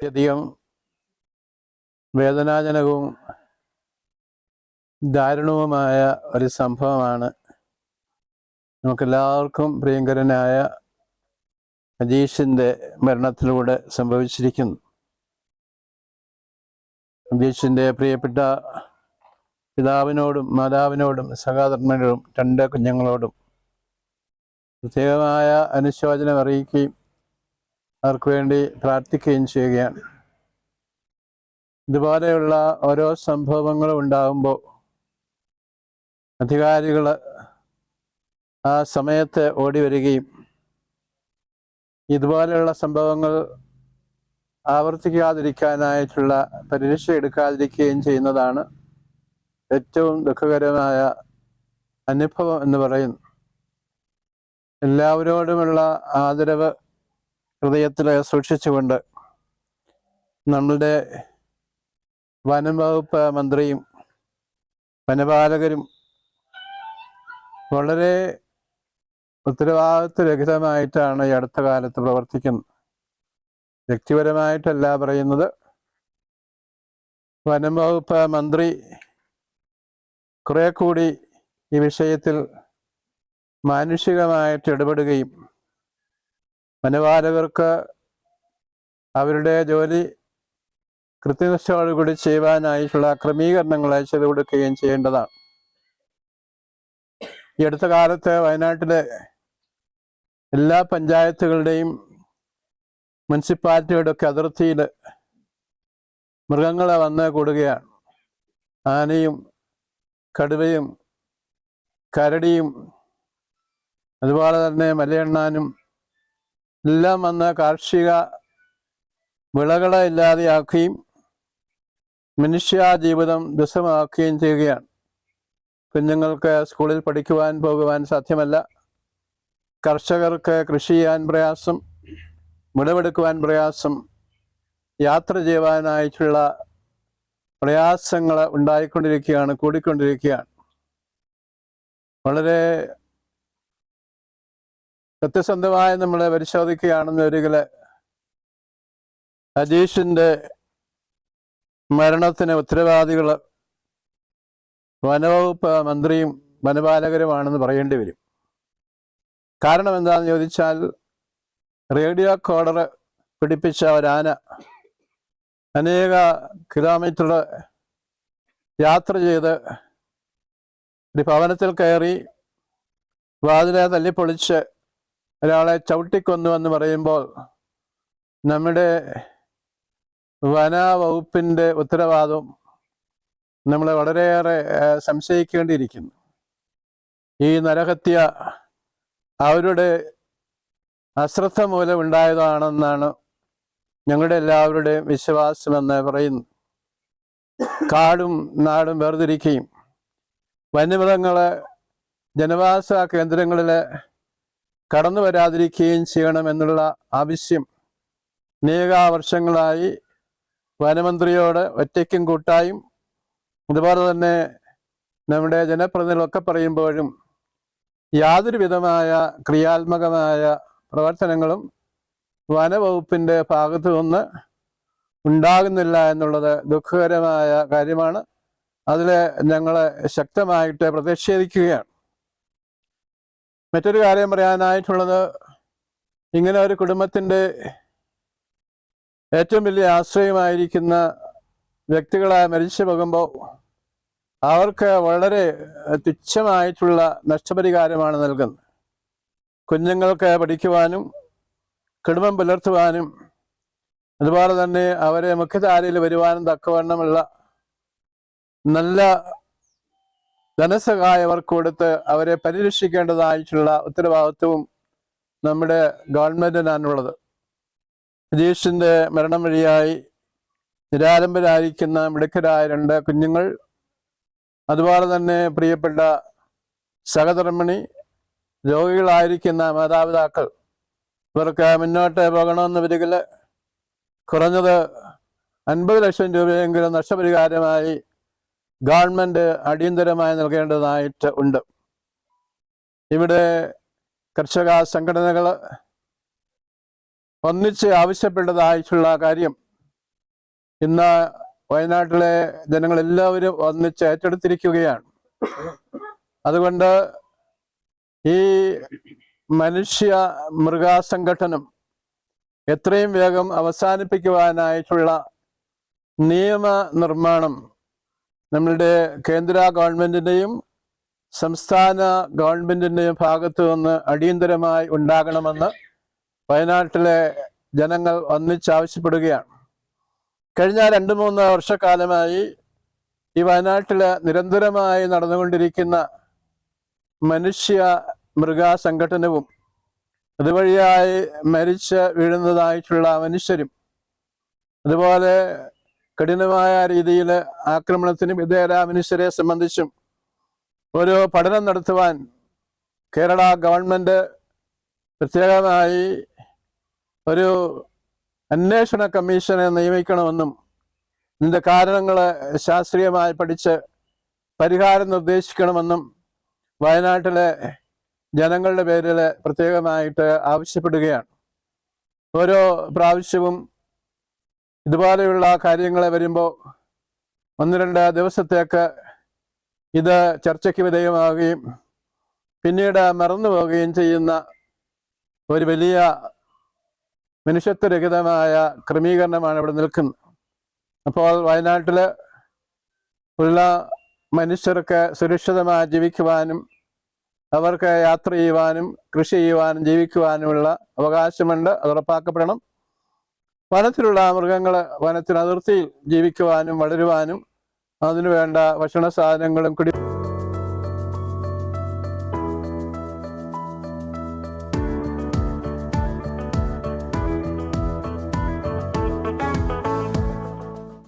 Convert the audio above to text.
അത്യധികം വേദനാജനകവും ദാരുണവുമായ ഒരു സംഭവമാണ്. നമുക്കെല്ലാവർക്കും പ്രിയങ്കരനായ അജീഷിന്റെ മരണത്തിലൂടെ സംഭവിച്ചിരിക്കുന്നു. അജീഷിന്റെ പ്രിയപ്പെട്ട പിതാവിനോടും മാതാവിനോടും സഹോദരനോടും രണ്ട് കുഞ്ഞുങ്ങളോടും പ്രത്യേകമായ അനുശോചനം അറിയിക്കുകയും അവർക്ക് വേണ്ടി പ്രാർത്ഥിക്കുകയും ചെയ്യുകയാണ്. ഇതുപോലെയുള്ള ഓരോ സംഭവങ്ങളും ഉണ്ടാകുമ്പോൾ അധികാരികൾ ആ സമയത്ത് ഓടി വരികയും ഇതുപോലെയുള്ള സംഭവങ്ങൾ ആവർത്തിക്കാതിരിക്കാനായിട്ടുള്ള പരിരക്ഷ എടുക്കാതിരിക്കുകയും ചെയ്യുന്നതാണ് ഏറ്റവും ദുഃഖകരമായ അനുഭവം എന്ന് പറയുന്നു. എല്ലാവരോടുമുള്ള ആദരവ് ഹൃദയത്തിൽ സൂക്ഷിച്ചുകൊണ്ട് നമ്മളുടെ വനം വകുപ്പ് മന്ത്രിയും വനപാലകരും വളരെ ഉത്തരവാദിത്വരഹിതമായിട്ടാണ് ഈ അടുത്ത കാലത്ത് പ്രവർത്തിക്കുന്നത്. വ്യക്തിപരമായിട്ടല്ല പറയുന്നത്. വനം വകുപ്പ് മന്ത്രി കുറെ കൂടി ഈ വിഷയത്തിൽ മാനുഷികമായിട്ട് ഇടപെടുകയും വനപാലകർക്ക് അവരുടെ ജോലി കൃത്യനിഷ്ഠയോടുകൂടി ചെയ്യുവാനായിട്ടുള്ള ക്രമീകരണങ്ങൾ ചെയ്തു കൊടുക്കുകയും ചെയ്യേണ്ടതാണ്. ഈ അടുത്ത കാലത്ത് വയനാട്ടിലെ എല്ലാ പഞ്ചായത്തുകളുടെയും മുനിസിപ്പാലിറ്റിയുടെ ഒക്കെ അതിർത്തിയിൽ മൃഗങ്ങളെ വന്ന് കൂടുകയാണ്. ആനയും കടുവയും കരടിയും അതുപോലെ തന്നെ മലയെണ്ണാനും എല്ലാം വന്ന് കാർഷിക വിളകളെ ഇല്ലാതെയാക്കുകയും മനുഷ്യ ജീവിതം ദുസ്സമാക്കുകയും ചെയ്യുകയാണ്. കുഞ്ഞുങ്ങൾക്ക് സ്കൂളിൽ പഠിക്കുവാൻ പോകുവാൻ സാധ്യമല്ല. കർഷകർക്ക് കൃഷി ചെയ്യാൻ പ്രയാസം വിളവെടുക്കുവാൻ പ്രയാസം യാത്ര ചെയ്യുവാനായിട്ടുള്ള പ്രയാസങ്ങൾ ഉണ്ടായിക്കൊണ്ടിരിക്കുകയാണ് കൂടിക്കൊണ്ടിരിക്കുകയാണ്. വളരെ സത്യസന്ധമായി നമ്മളെ പരിശോധിക്കുകയാണെന്ന് ഒരിക്കൽ അജീഷിന്റെ മരണത്തിന് ഉത്തരവാദികൾ വനവകുപ്പ് മന്ത്രിയും വനപാലകരുമാണെന്ന് പറയേണ്ടി വരും. കാരണം എന്താണെന്ന് ചോദിച്ചാൽ റേഡിയോ കോഡർ പിടിപ്പിച്ച ഒരാന അനേക കിലോമീറ്റർ യാത്ര ചെയ്ത് ഒരു ഭവനത്തിൽ കയറി വാതിലെ തല്ലിപ്പൊളിച്ച് ഒരാളെ ചവിട്ടിക്കൊന്നു എന്ന് പറയുമ്പോൾ നമ്മുടെ വനവകുപ്പിന്റെ ഉത്തരവാദം നമ്മളെ വളരെയേറെ സംശയിക്കേണ്ടിയിരിക്കുന്നു. ഈ നരഹത്യ അവരുടെ അശ്രദ്ധ മൂലം ഉണ്ടായതാണെന്നാണ് ഞങ്ങളുടെ എല്ലാവരുടെയും വിശ്വാസമെന്ന് പറയുന്നു. കാടും നാടും വേർതിരിക്കുകയും വന്യമൃഗങ്ങളെ ജനവാസ കേന്ദ്രങ്ങളിൽ കടന്നു വരാതിരിക്കുകയും ചെയ്യണമെന്നുള്ള ആവശ്യം അനേക വർഷങ്ങളായി വനമന്ത്രിയോട് ഒറ്റയ്ക്കും കൂട്ടായും അതുപോലെ തന്നെ നമ്മുടെ ജനപ്രതിനിധികളൊക്കെ പറയുമ്പോഴും യാതൊരു വിധമായ ക്രിയാത്മകമായ പ്രവർത്തനങ്ങളും വനവകുപ്പിന്റെ ഭാഗത്തു നിന്ന് ഉണ്ടാകുന്നില്ല എന്നുള്ളത് ദുഃഖകരമായ കാര്യമാണ്. അതിൽ ഞങ്ങൾ ശക്തമായിട്ട് പ്രതിഷേധിക്കുകയാണ്. മറ്റൊരു കാര്യം പറയാനായിട്ടുള്ളത് ഇങ്ങനെ ഒരു കുടുംബത്തിന്റെ ഏറ്റവും വലിയ ആശ്രയമായിരിക്കുന്ന വ്യക്തികളായി മരിച്ചു പോകുമ്പോൾ അവർക്ക് വളരെ തുച്ഛമായിട്ടുള്ള നഷ്ടപരിഹാരമാണ് നൽകുന്നത്. കുഞ്ഞുങ്ങൾക്ക് പഠിക്കുവാനും കുടുംബം പുലർത്തുവാനും അതുപോലെ തന്നെ അവരെ മുഖ്യധാരയിൽ വരുവാനും തക്കവണ്ണമുള്ള നല്ല ധനസഹായം കൊടുത്ത് അവരെ പരിരക്ഷിക്കേണ്ടതായിട്ടുള്ള ഉത്തരവാദിത്വവും നമ്മുടെ ഗവൺമെന്റിനാണുള്ളത്. രജീഷിന്റെ മരണം വഴിയായി നിരാലംബരായിരിക്കുന്ന മിടുക്കരായ രണ്ട് കുഞ്ഞുങ്ങൾ അതുപോലെ തന്നെ പ്രിയപ്പെട്ട സഹധർമ്മിണി രോഗികളായിരിക്കുന്ന മാതാപിതാക്കൾ. ഇവർക്ക് മുന്നോട്ട് പോകണമെന്ന് വരികിൽ കുറഞ്ഞത് അൻപത് ലക്ഷം രൂപയെങ്കിലും നഷ്ടപരിഹാരമായി ഗവൺമെന്റ് അടിയന്തരമായി നൽകേണ്ടതായിട്ട് ഉണ്ട്. ഇവിടെ കർഷക സംഘടനകൾ ഒന്നിച്ച് ആവശ്യപ്പെട്ടതായിട്ടുള്ള കാര്യം ഇന്ന് വയനാട്ടിലെ ജനങ്ങളെല്ലാവരും ഒന്നിച്ച് ഏറ്റെടുത്തിരിക്കുകയാണ്. അതുകൊണ്ട് ഈ മനുഷ്യ മൃഗസംഘടനം എത്രയും വേഗം അവസാനിപ്പിക്കുവാനായിട്ടുള്ള നിയമ നിർമ്മാണം നമ്മളുടെ കേന്ദ്ര ഗവൺമെന്റിന്റെയും സംസ്ഥാന ഗവൺമെന്റിന്റെയും ഭാഗത്തു നിന്ന് അടിയന്തരമായി ഉണ്ടാകണമെന്ന് വയനാട്ടിലെ ജനങ്ങൾ ഒന്നിച്ചാവശ്യപ്പെടുകയാണ്. കഴിഞ്ഞ രണ്ട് മൂന്ന് വർഷക്കാലമായി ഈ വയനാട്ടിൽ നിരന്തരമായി നടന്നുകൊണ്ടിരിക്കുന്ന മനുഷ്യ മൃഗ സംഘടനവും അതുവഴിയായി മരിച്ച് വീഴുന്നതായിട്ടുള്ള മനുഷ്യരും അതുപോലെ കഠിനമായ രീതിയിൽ ആക്രമണത്തിന് വിധേയരാ മനുഷ്യരെ സംബന്ധിച്ചും ഒരു പഠനം നടത്തുവാൻ കേരള ഗവൺമെന്റ് പ്രത്യേകമായി ഒരു അന്വേഷണ കമ്മീഷനെ നിയമിക്കണമെന്നും ഇതിന്റെ കാരണങ്ങൾ ശാസ്ത്രീയമായി പഠിച്ച് പരിഹാരം നിർദ്ദേശിക്കണമെന്നും വയനാട്ടിലെ ജനങ്ങളുടെ പേരിൽ പ്രത്യേകമായിട്ട് ആവശ്യപ്പെടുകയാണ്. ഓരോ പ്രാവശ്യവും ഇതുപോലെയുള്ള കാര്യങ്ങളെ വരുമ്പോൾ ഒന്ന് രണ്ട് ദിവസത്തേക്ക് ഇത് ചർച്ചയ്ക്ക് വിധേയമാവുകയും പിന്നീട് മറന്നു പോവുകയും ചെയ്യുന്ന ഒരു വലിയ മനുഷ്യത്വരഹിതമായ ക്രമീകരണമാണ് ഇവിടെ നിൽക്കുന്നത്. അപ്പോൾ വയനാട്ടിൽ ഉള്ള മനുഷ്യർക്ക് സുരക്ഷിതമായി ജീവിക്കുവാനും അവർക്ക് യാത്ര ചെയ്യുവാനും കൃഷി ചെയ്യുവാനും ജീവിക്കുവാനുമുള്ള അവകാശമുണ്ട്. അത് ഉറപ്പാക്കപ്പെടണം. വനത്തിലുള്ള മൃഗങ്ങൾ വനത്തിന് അതിർത്തിയിൽ ജീവിക്കുവാനും വളരുവാനും അതിനുവേണ്ട ഭക്ഷണ സാധനങ്ങളും കുടി